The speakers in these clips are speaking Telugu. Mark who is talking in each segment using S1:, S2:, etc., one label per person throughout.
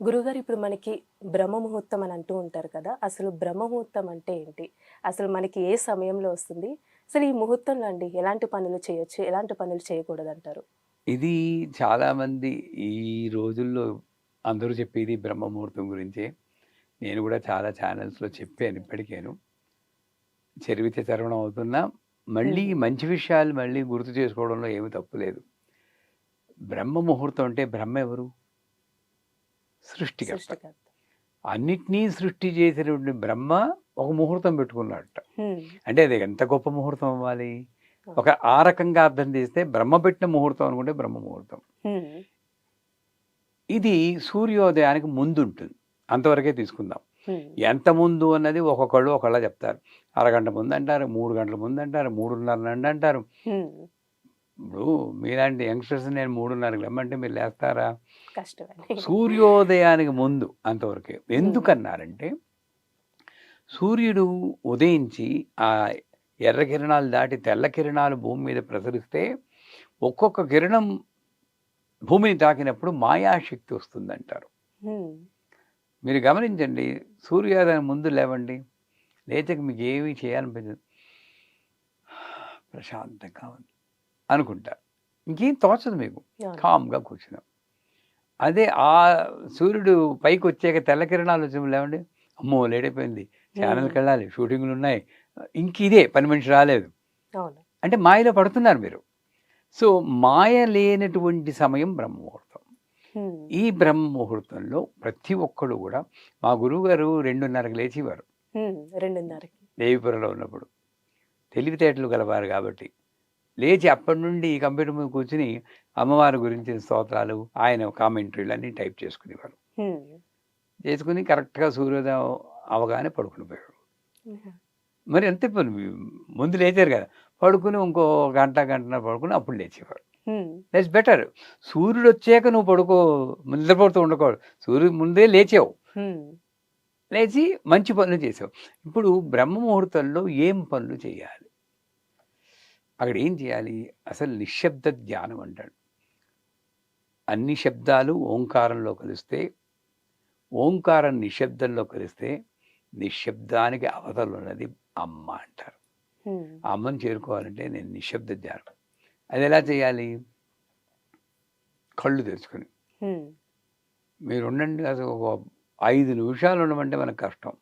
S1: గురుగారు ఇప్పుడు మనకి బ్రహ్మ ముహూర్తం అని అంటూ ఉంటారు కదా అసలు బ్రహ్మ ముహూర్తం అంటే ఏంటి? అసలు మనకి ఏ సమయంలో వస్తుంది? అసలు ఈ ముహూర్తంలో అండి ఎలాంటి పనులు చేయొచ్చు? ఎలాంటి పనులు చేయకూడదు అంటారు
S2: ఇది చాలామంది ఈ రోజుల్లో అందరూ చెప్పేది బ్రహ్మముహూర్తం గురించే. నేను కూడా చాలా ఛానల్స్లో చెప్పాను ఇప్పటికేను. చరివితే చరవణం అవుతున్నా మళ్ళీ. మంచి విషయాలు మళ్ళీ గుర్తు చేసుకోవడంలో ఏమీ తప్పు లేదు. బ్రహ్మ ముహూర్తం అంటే బ్రహ్మ ఎవరు? సృష్టికర్త. అన్నిటినీ సృష్టి చేసినటువంటి బ్రహ్మ ఒక ముహూర్తం పెట్టుకున్నట్ట
S1: హ్మ్.
S2: అంటే అది ఎంత గొప్ప ముహూర్తం అవ్వాలి? ఒక ఆ రకంగా అర్థం చేస్తే బ్రహ్మ పెట్టిన ముహూర్తం అనుకుంటే బ్రహ్మ ముహూర్తం. ఇది సూర్యోదయానికి ముందు ఉంటుంది అంతవరకే తీసుకుందాం. ఎంత ముందు అన్నది ఒక్కొక్కళ్ళు ఒకళ్ళ చెప్తారు. అరగంట ముందు అంటారు మూడు గంటల ముందు అంటారు మూడున్నర నుండి అంటారు. ఇప్పుడు మీలాంటి యంగ్స్టర్స్ నేను మూడున్నరకు రమ్మంటే మీరు లేస్తారా? సూర్యోదయానికి ముందు అంతవరకే. ఎందుకన్నారంటే సూర్యుడు ఉదయించి ఆ ఎర్ర కిరణాలు దాటి తెల్ల కిరణాలు భూమి మీద ప్రసరిస్తే ఒక్కొక్క కిరణం భూమిని తాకినప్పుడు మాయాశక్తి వస్తుందంటారు.
S1: హ్మ్.
S2: మీరు గమనించండి సూర్యోదయం ముందు లేవండి లేచక మీకు ఏమీ చేయాలనిపించదు. ప్రశాంతంగా ఉంది అనుకుంటారు. ఇంకేం తోచదు మీకు. కామ్గా కూర్చున్నాం. అదే ఆ సూర్యుడు పైకి వచ్చాక తెల్ల కిరణాలు వచ్చి లేవండి? అమ్మో లేడైపోయింది ఛానల్కి వెళ్ళాలి షూటింగ్లు ఉన్నాయి. ఇంక ఇదే పని మనిషి రాలేదు. అంటే మాయలో పడుతున్నారు మీరు. సో మాయ లేనటువంటి సమయం బ్రహ్మముహూర్తం.
S1: హ్మ్.
S2: ఈ బ్రహ్మ ముహూర్తంలో ప్రతి ఒక్కడు కూడా మా గురువు గారు రెండున్నరకు లేచేవారు.
S1: రెండున్నరకి.
S2: దేవిపురలో ఉన్నప్పుడు. తెలివితేటలు గలవారు కాబట్టి. లేచి అప్పటి నుండి ఈ కంప్యూటర్ మీద కూర్చుని అమ్మవారి గురించి స్తోత్రాలు ఆయన కామెంటరీలు అన్నీ టైప్ చేసుకునేవారు. చేసుకుని కరెక్ట్గా సూర్యోదయం అవగానే పడుకుని పోయాడు మరి అంతే పని ముందు లేచారు కదా పడుకుని ఇంకో గంట గంటన్నర పడుకుని అప్పుడు లేచేవారు
S1: హ్మ్.
S2: దట్స్ బెటర్ సూర్యుడు వచ్చాక నువ్వు పడుకో నిద్రపడుతూ ఉండకూడదు. సూర్యుడు ముందే లేచావు. లేచి మంచి పనులు చేసావు. ఇప్పుడు బ్రహ్మ ముహూర్తంలో ఏం పనులు చేయాలి? అక్కడ ఏం చేయాలి? అసలు నిశ్శబ్ద ధ్యానం అంటాడు. అన్ని శబ్దాలు ఓంకారంలో కలిస్తే ఓంకారం నిశ్శబ్దంలో కలిస్తే నిశ్శబ్దానికి అవతలు ఉన్నది అమ్మ అంటారు. ఆ అమ్మని చేరుకోవాలంటే నేను నిశ్శబ్ద ధ్యానం అది ఎలా చేయాలి? కళ్ళు తెరుచుకొని.
S1: హ్మ్.
S2: మీరు ఉండండి అసలు ఒక ఐదు నిమిషాలు ఉండమంటే మనకు కష్టం.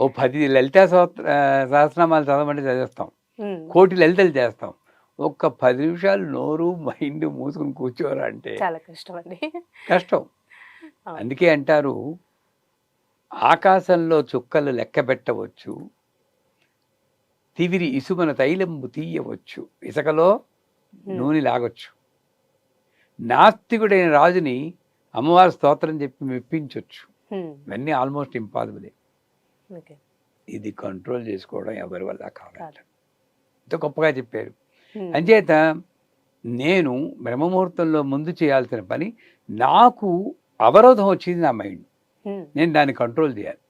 S2: ఓ పది లలితా సహస్ర సహస్రనామాలు చదవమంటే చదివేస్తాం. కోటి లలితలు చేస్తాం ఒక్క పది నిమిషాలు నోరు మైండ్ మూసుకుని కూర్చోరా అంటే
S1: చాలా కష్టం అండి
S2: కష్టం. అందుకే అంటారు ఆకాశంలో చుక్కలు లెక్క పెట్టవచ్చు తివిరి ఇసుమన తైలంబు తీయవచ్చు ఇసుకలో. నూనె లాగొచ్చు నాస్తికుడైన రాజుని అమ్మవారి స్తోత్రం చెప్పి మెప్పించవచ్చు. ఇవన్నీ ఆల్మోస్ట్ ఇంపాసిబులే ఇది కంట్రోల్ చేసుకోవడం ఎవరి వల్ల కాదు. ఎంతో గొప్పగా చెప్పారు. అంచేత నేను బ్రహ్మముహూర్తంలో ముందు చేయాల్సిన పని నాకు అవరోధం వచ్చింది నా మైండ్. నేను దాన్ని కంట్రోల్ చేయాలి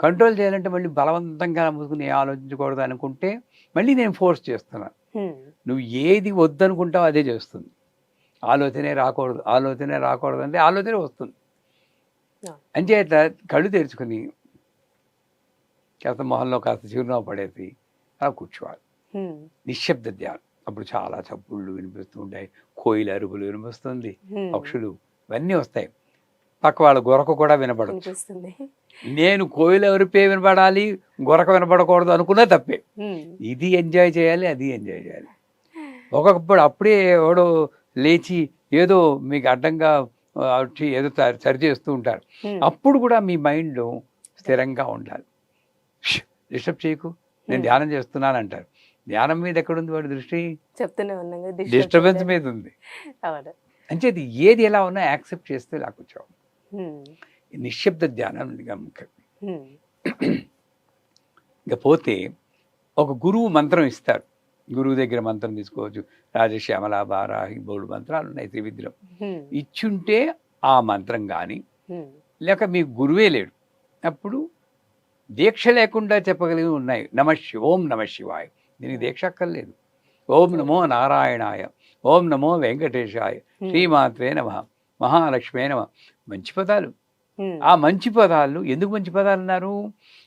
S2: కంట్రోల్ చేయాలంటే మళ్ళీ బలవంతంగా మూసుకుని ఆలోచించకూడదు అనుకుంటే మళ్ళీ నేను ఫోర్స్ చేస్తున్నాను. నువ్వు ఏది వద్దనుకుంటావో అదే చేస్తుంది ఆలోచనే రాకూడదు ఆలోచనే రాకూడదు అంటే ఆలోచన వస్తుంది. అంచేత కళ్ళు తెరుచుకుని కాస్త మొహంలో కాస్త చిరునవ్వు పడేసి అలా కూర్చోవాలి. నిశ్శబ్ద ధ్యానం. అప్పుడు చాలా చప్పుళ్ళు వినిపిస్తూ ఉంటాయి కోయిల అరుపులు వినిపిస్తుంది. పక్షులు ఇవన్నీ వస్తాయి. పక్క వాళ్ళ గొరక కూడా వినపడదు నేను కోయిల అరుపే వినపడాలి గొరక వినపడకూడదు అనుకున్నా తప్పే. ఇది ఎంజాయ్ చేయాలి అది ఎంజాయ్ చేయాలి. ఒక్కొక్కప్పుడు అప్పుడే ఎవడో లేచి ఏదో మీకు అడ్డంగా వచ్చి ఏదో సరి- చేస్తూ ఉంటారు. అప్పుడు కూడా మీ మైండ్ స్థిరంగా ఉండాలి. డిస్టర్బ్ చేయకు. నేను. ధ్యానం చేస్తున్నాను అంటారు ధ్యానం మీద ఎక్కడుంది వాడి దృష్టి?
S1: చెప్తూనే ఉన్నాం
S2: డిస్టర్బెన్స్. మీద ఉంది.
S1: అవును.
S2: అంచేది ఏది ఎలా ఉన్నా యాక్సెప్ట్ చేస్తే. ఈ నిశ్శబ్ద ధ్యానం. ఇక పోతే ఒక గురువు మంత్రం ఇస్తారు. గురువు దగ్గర మంత్రం తీసుకోవచ్చు. రాజశ్యామల బారాహి బోడు మంత్రాలు ఉన్నాయి త్రివిద్రం. ఇచ్చుంటే ఆ మంత్రం కానీ. లేక మీ గురువే లేడు. అప్పుడు దీక్ష లేకుండా చెప్పగలిగి ఉన్నాయి. నమ శివ ఓం నమ శివాయ దీనికి దీక్ష అక్కర్లేదు ఓం నమో నారాయణాయ ఓం నమో వెంకటేశాయ. శ్రీమాత్రే నమ మహాలక్ష్మి అయిన మంచి పదాలు. ఆ మంచి పదాలు ఎందుకు మంచి పదాలు అన్నారు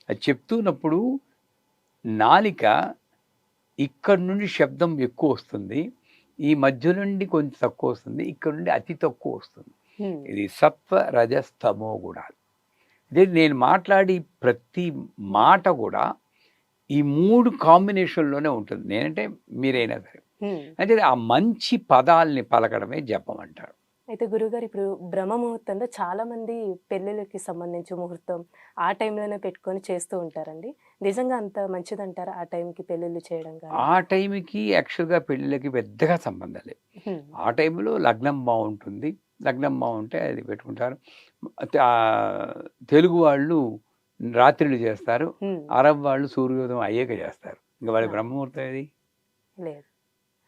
S2: అది చెప్తున్నప్పుడు నాలిక ఇక్కడ నుండి శబ్దం ఎక్కువ వస్తుంది ఈ మధ్య నుండి కొంచెం తక్కువ వస్తుంది ఇక్కడ నుండి అతి తక్కువ వస్తుంది. ఇది సత్వ రజస్తమో గుణాలు అదే నేను మాట్లాడి ప్రతి మాట కూడా ఈ మూడు కాంబినేషన్లోనే ఉంటుంది. నేనంటే మీరైనా సరే. అంటే ఆ మంచి పదాల్ని పలకడమే జపం అంటారు.
S1: అయితే గురుగారు ఇప్పుడు బ్రహ్మ ముహూర్తంలో చాలా మంది పెళ్ళిళ్ళకి సంబంధించి ముహూర్తం ఆ టైంలోనే పెట్టుకొని చేస్తూ ఉంటారండి. నిజంగా అంత మంచిదంటారా ఆ టైంకి పెళ్ళిళ్ళు చేయడం
S2: ఆ టైంకి యాక్చువల్గా పెళ్ళిళ్ళకి పెద్దగా సంబంధం లేదు. ఆ టైంలో లగ్నం బాగుంటుంది. లగ్నం బాగుంటే అది పెట్టుకుంటారు. తెలుగు వాళ్ళు రాత్రిళ్ళు చేస్తారు. అరబ్ వాళ్ళు సూర్యోదయం అయ్యాక చేస్తారు. ఇంకా వాళ్ళ. బ్రహ్మముహూర్తం ఏది?
S1: లేదు.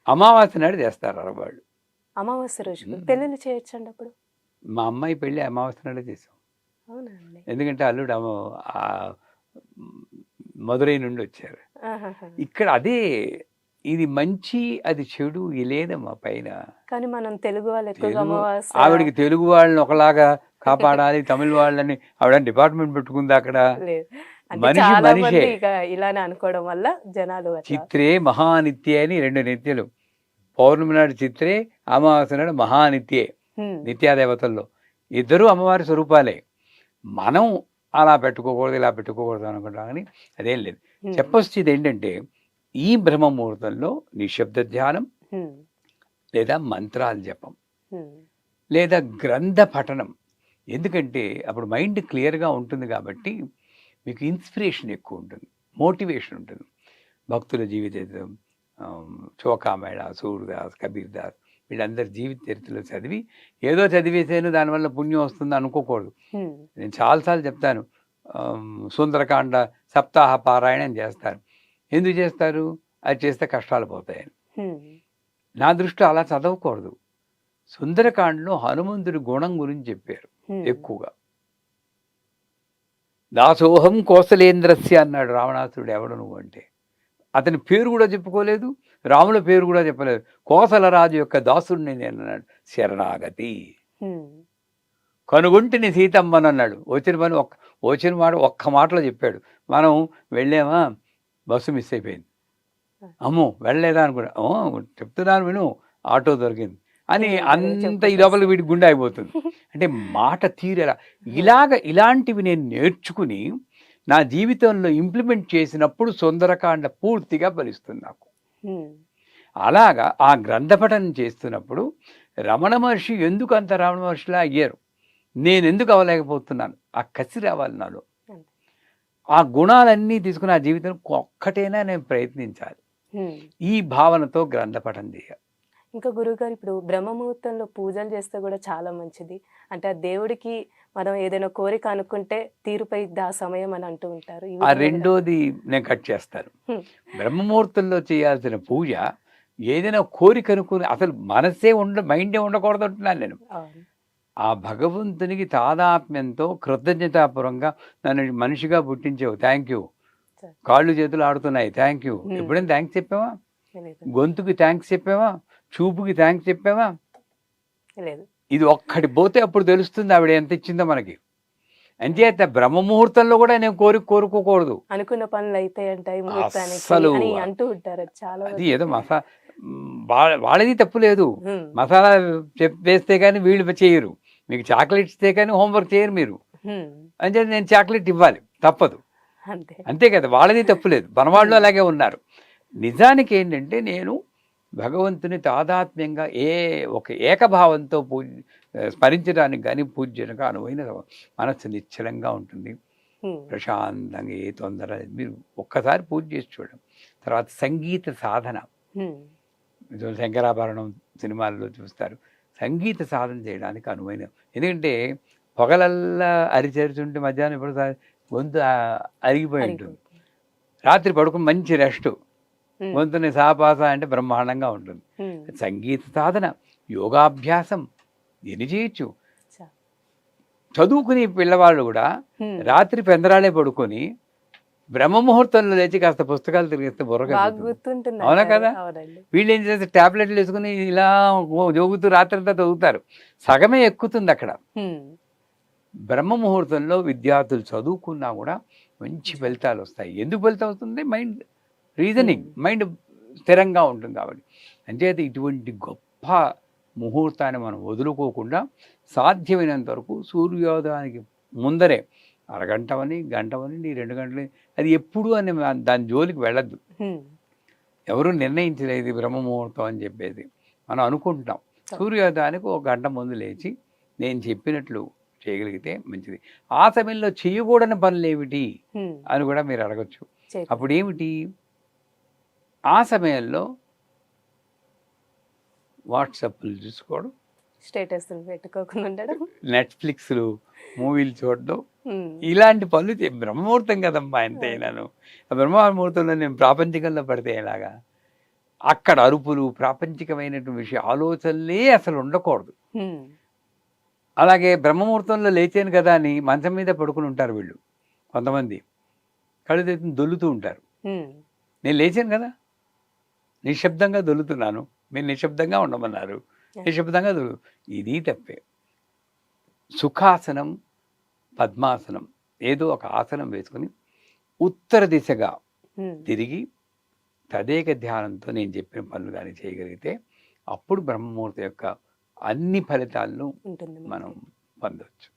S2: అమావాస్య నాడు చేస్తారు అరబ్ వాళ్ళు.
S1: అమావాస్య రోజు. పెళ్ళిళ్ళు చేయొచ్చండి అప్పుడు?
S2: మా అమ్మాయి పెళ్ళి అమావాస్య నాడే చేసాం. ఎందుకంటే అల్లుడు మదురై నుండి వచ్చారు. ఇక్కడ అదే ఇది మంచి అది చెడు ఇది లేదమ్మా పైన.
S1: కానీ మనం తెలుగు వాళ్ళు
S2: ఆవిడకి తెలుగు వాళ్ళని ఒకలాగా కాపాడాలి తమిళ వాళ్ళని ఆవిడ డిపార్ట్మెంట్ పెట్టుకుంది అక్కడ మనిషి మనిషే.
S1: ఇలానే అనుకోవడం వల్ల జనాలు
S2: చిత్రే మహానిత్యే అని రెండు నిత్యలు పౌర్ణమి నాడు చిత్రే అమావాస్య నాడు మహానిత్యే. నిత్యాదేవతల్లో ఇద్దరు అమ్మవారి స్వరూపాలే మనం అలా పెట్టుకోకూడదు ఇలా పెట్టుకోకూడదు అనుకుంటాం కానీ అదేం లేదు. చెప్పొచ్చేది ఏంటంటే ఈ బ్రహ్మ ముహూర్తంలో నిశ్శబ్ద ధ్యానం. లేదా మంత్రాల జపం. లేదా గ్రంథ పఠనం ఎందుకంటే అప్పుడు మైండ్ క్లియర్గా ఉంటుంది కాబట్టి మీకు ఇన్స్పిరేషన్ ఎక్కువ ఉంటుంది మోటివేషన్ ఉంటుంది భక్తుల జీవిత చోకామేళ సూర్దాస్ కబీర్ దాస్ వీళ్ళందరి జీవిత చరిత్రలు చదివి ఏదో చదివేసాను దానివల్ల పుణ్యం వస్తుంది అనుకోకూడదు. నేను చాలాసార్లు చెప్తాను సుందరకాండ సప్తాహ పారాయణం చేస్తారు ఎందుకు చేస్తారు అది చేస్తే కష్టాలు పోతాయని. నా దృష్టిలో అలా చదవకూడదు సుందరకాండలో హనుమంతుడి గుణం గురించి చెప్పారు. ఎక్కువగా. దాసోహం కోసలేంద్రస్య అన్నాడు రావణాసురుడు ఎవడు నువ్వు అంటే. అతని పేరు కూడా చెప్పుకోలేదు రాముల పేరు కూడా చెప్పలేదు. కోసల రాజు యొక్క దాసుడిని నేను అన్నాడు శరణాగతి. కనుగొంటిని సీతమ్మని అన్నాడు. వచ్చిన పని ఒక్క వచ్చిన మాట ఒక్క మాటలో చెప్పాడు. మనం వెళ్ళామా? బస్సు మిస్ అయిపోయింది. అమ్మో వెళ్ళలేదా అనుకున్నా. "ఓ, చెప్తున్నాను విను. ఆటో దొరికింది. అని అంత లోపల వీడి గుండె అయిపోతుంది అంటే మాట తీరేలా ఇలాగ ఇలాంటివి నేను నేర్చుకుని నా జీవితంలో ఇంప్లిమెంట్ చేసినప్పుడు సుందరకాండ పూర్తిగా ఫలిస్తుంది నాకు. అలాగా ఆ గ్రంథపఠనం చేస్తున్నప్పుడు రమణ మహర్షి ఎందుకు అంత రమణ మహర్షిలా అయ్యారు? నేను ఎందుకు అవ్వలేకపోతున్నాను? ఆ కసి రావాలి నాలో. ఆ గుణాలన్నీ తీసుకుని ఆ జీవితం ఒక్కటైనా నేను ప్రయత్నించాలి. ఈ భావనతో గ్రంథపఠనం చేయాలి.
S1: ఇంకా గురువుగారు ఇప్పుడు బ్రహ్మ ముహూర్తంలో పూజలు చేస్తే కూడా చాలా మంచిది. అంటే ఆ దేవుడికి మనం ఏదైనా కోరిక అనుకుంటే తీరుపై ఆ సమయం అని అంటూ ఉంటారు.
S2: ఆ రెండోది నేను కట్ చేస్తాను.
S1: హ్మ్.
S2: బ్రహ్మముహూర్తంలో చేయాల్సిన పూజ ఏదైనా కోరిక అనుకుని అసలు మనసే ఉండ మైండే ఉండకూడదు అంటున్నాను నేను. ఆ భగవంతునికి తాదాత్మ్యంతో కృతజ్ఞతాపూర్వంగా నన్ను మనిషిగా పుట్టించావు. Thank you. కాళ్ళు చేతులు ఆడుతున్నాయి. Thank you. ఎప్పుడైనా థ్యాంక్స్ చెప్పావా? గొంతుకి థ్యాంక్స్ చెప్పావా? చూపుకి థ్యాంక్స్ చెప్పావా?
S1: లేదు.
S2: ఇది ఒక్కటి పోతే అప్పుడు తెలుస్తుంది ఆవిడ ఎంత ఇచ్చిందో మనకి. అంచేత బ్రహ్మ ముహూర్తంలో కూడా నేను కోరిక కోరుకోకూడదు.
S1: అనుకున్న పనులు అయితే. అని అంటూ ఉంటారు చాలా
S2: అది ఏదో మసా వాళ్ళ వాళ్ళది తప్పు లేదు. మసాలా వేస్తే కానీ వీళ్ళు చేయరు. మీకు చాక్లెట్ ఇస్తే కానీ హోంవర్క్ చేయరు మీరు. అంటే నేను చాక్లెట్ ఇవ్వాలి. తప్పదు.
S1: అంతే.
S2: అంతే కదా వాళ్ళది తప్పు లేదు. మనవాళ్ళు అలాగే ఉన్నారు. నిజానికి ఏంటంటే నేను భగవంతుని తాదాత్మ్యంగా ఏ ఒక ఏకభావంతో పూజ స్మరించడానికి కానీ పూజ్యనగా అనువైన మనస్సు నిశ్చలంగా ఉంటుంది. ప్రశాంతంగా ఏ తొందర. మీరు ఒక్కసారి పూజ చేసి చూడండి. తర్వాత సంగీత సాధన. శంకరాభరణం సినిమాల్లో చూస్తారు. సంగీత సాధన చేయడానికి అనువైన. ఎందుకంటే పొగలల్లా అరిచేరుతుంటే మధ్యాహ్నం ఇప్పుడు గొంతు అరిగిపోయి ఉంటుంది. రాత్రి పడుకుని మంచి రెస్ట్. గొంతుని సాపాస అంటే బ్రహ్మాండంగా ఉంటుంది. సంగీత సాధన యోగాభ్యాసం ఎన్ని చేయొచ్చు చదువుకునే పిల్లవాళ్ళు కూడా. రాత్రి పెందరాలే పడుకొని బ్రహ్మ ముహూర్తంలో లేచి కాస్త పుస్తకాలు తిరిగిస్తే బుర్ర
S1: బాగా
S2: కదులుతుంది.
S1: గుర్తుంటుంది
S2: అవునా. కదా? వీళ్ళు ఏం చేస్తారు టాబ్లెట్లు వేసుకుని ఇలా జోగుతూ రాత్రంతా చదువుతారు సగమే ఎక్కుతుంది అక్కడ
S1: హ్మ్.
S2: బ్రహ్మ ముహూర్తంలో విద్యార్థులు చదువుకున్నా కూడా మంచి ఫలితాలు వస్తాయి ఎందుకు ఫలితం వస్తుంది మైండ్ రీజనింగ్ మైండ్ స్థిరంగా ఉంటుంది కాబట్టి. అంచేత ఇటువంటి గొప్ప ముహూర్తాన్ని మనం వదులుకోకుండా సాధ్యమైనంత వరకు సూర్యోదయానికి ముందరే అరగంటవని గంటవని రెండు గంటలని అది ఎప్పుడు అని దాని జోలికి వెళ్ళద్దు.
S1: హ్మ్.
S2: ఎవరు నిర్ణయించలేదు బ్రహ్మ ముహూర్తం అని చెప్పేది. మనం అనుకుంటున్నాం. సూర్యోదయానికి ఒక గంట ముందు లేచి నేను చెప్పినట్లు చేయగలిగితే మంచిది. ఆ సమయంలో చేయకూడని పనులు ఏమిటి?
S1: హ్మ్.
S2: అని కూడా మీరు అడగచ్చు. అప్పుడు ఏమిటి ఆ సమయంలో వాట్సాప్లు చూసుకోవడం.
S1: స్టేటస్లు పెట్టుకోకుండా
S2: నెట్ఫ్లిక్స్లు మూవీలు చూడడం. ఇలాంటి పనులు బ్రహ్మముహూర్తం కదమ్మా ఎంతైనాను. ఆ బ్రహ్మముహూర్తంలో నేను ప్రాపంచికంలో పడితే ఎలాగా? అక్కడ అరుపులు ప్రాపంచికమైనటువంటి విషయ ఆలోచనలే అసలు ఉండకూడదు. అలాగే బ్రహ్మముహూర్తంలో లేచాను కదా అని మంచం మీద పడుకుని ఉంటారు వీళ్ళు కొంతమంది. కళ్ళు దొల్లుతూ ఉంటారు. నేను లేచాను కదా? నిశ్శబ్దంగా దొల్లుతున్నాను. మీరు నిశ్శబ్దంగా ఉండమన్నారు. నిశ్శబ్దంగా దొల్లు ఇది తప్పే. సుఖాసనం పద్మాసనం ఏదో ఒక ఆసనం వేసుకుని ఉత్తర దిశగా
S1: హ్మ్.
S2: తిరిగి తదేక ధ్యానంతో నేను చెప్పిన పనులు కానీ చేయగలిగితే అప్పుడు బ్రహ్మముహూర్తం యొక్క అన్ని ఫలితాలను మనం పొందవచ్చు